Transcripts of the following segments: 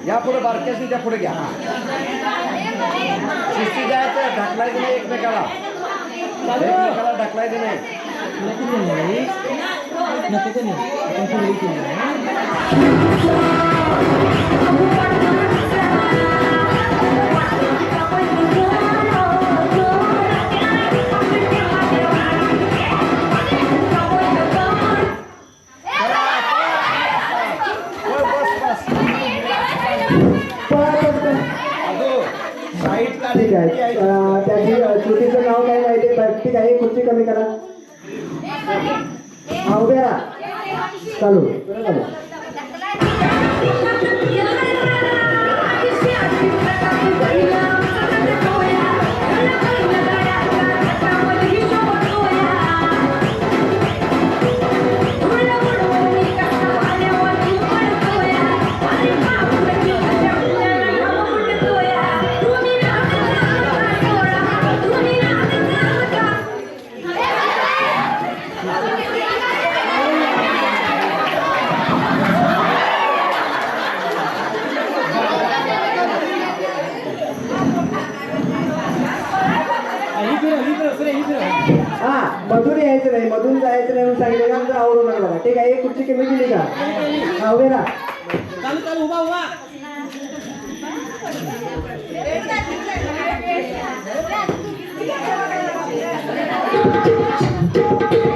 या पुढे बारक्याशी त्या पुढे घ्या. शिस्ती जायचं ढकलायचं नाही एकमेकाला. एकमेकाला ढकलायचं नाही. ठीक आहे. त्याची अं, चुकीचं नाव काय माहिती ठीक आहे खुर्ची कमी करा. हा उभे राहा. चालू. चालू हा मधून यायचं नाही मधून जायचं नाही म्हणून सांगितलं का आवडू नका बघा ठीक आहे कुठची खुर्ची कमी केली का? हा उभे राहा. चालू चालू उभा उभा हो.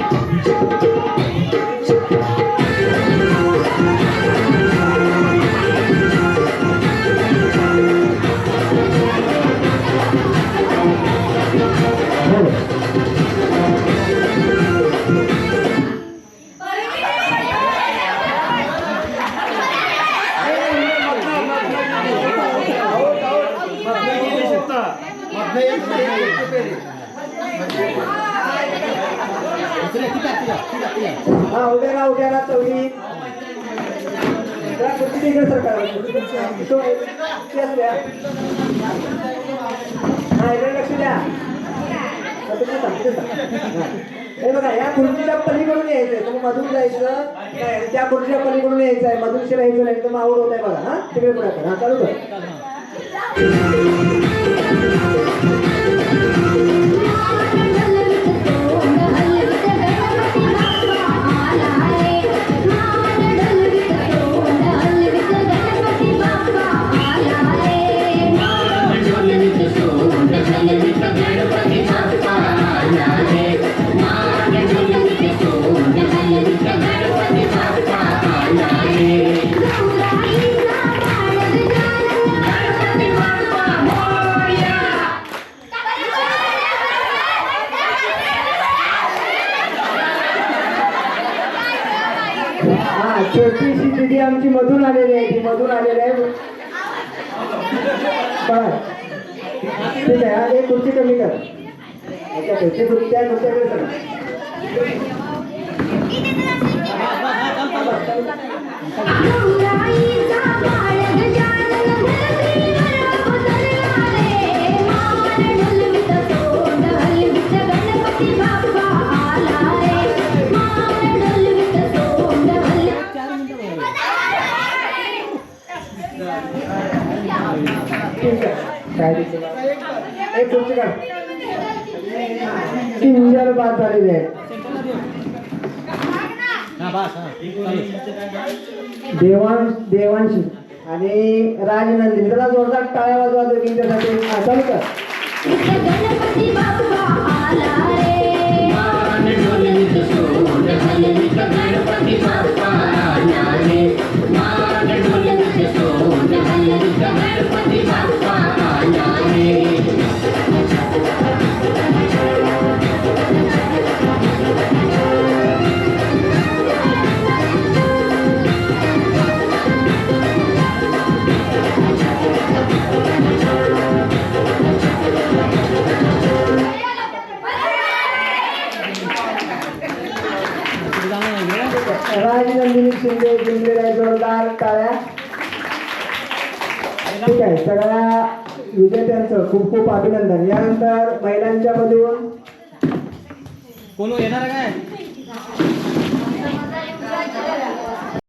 हा उद्या ना उद्या ना चौघी सरकार? द्या. हा इकडे लक्ष द्या. हे बघा या खुर्चीच्या पलीकडून यायचंय. तुम्ही मधून जायचं नाही त्या खुर्चीच्या पलीकडून यायचं आहे मधून शिरायचं नाही तर मग आवड होत आहे बघा. हा तिकडे पुढे हा चालू कर. हा छोटीशी दिदी आमची मधून आलेली आहे ती मधून आलेली आहे. बस ठीक आहे हा खुर्ची कमी कर. अच्छा खुर्ची खुर्ची त्या खुर्च्याकडे सर ठीक एक खुर्ची काढ सिंजर बाद झालेले आहेत देवांश देवांशी. आणि राजनंदिनी. जरा जोरदार टाळ्या वाजवा तुम्ही त्यासाठी. चालू कर. राजनंदिनी शिंदे जिंकलेल्या जोरदार टाळ्या. ठीक आहे सगळ्या विजेत्यांचं खूप खूप अभिनंदन. यानंतर महिलांच्या मधून कोण येणार काय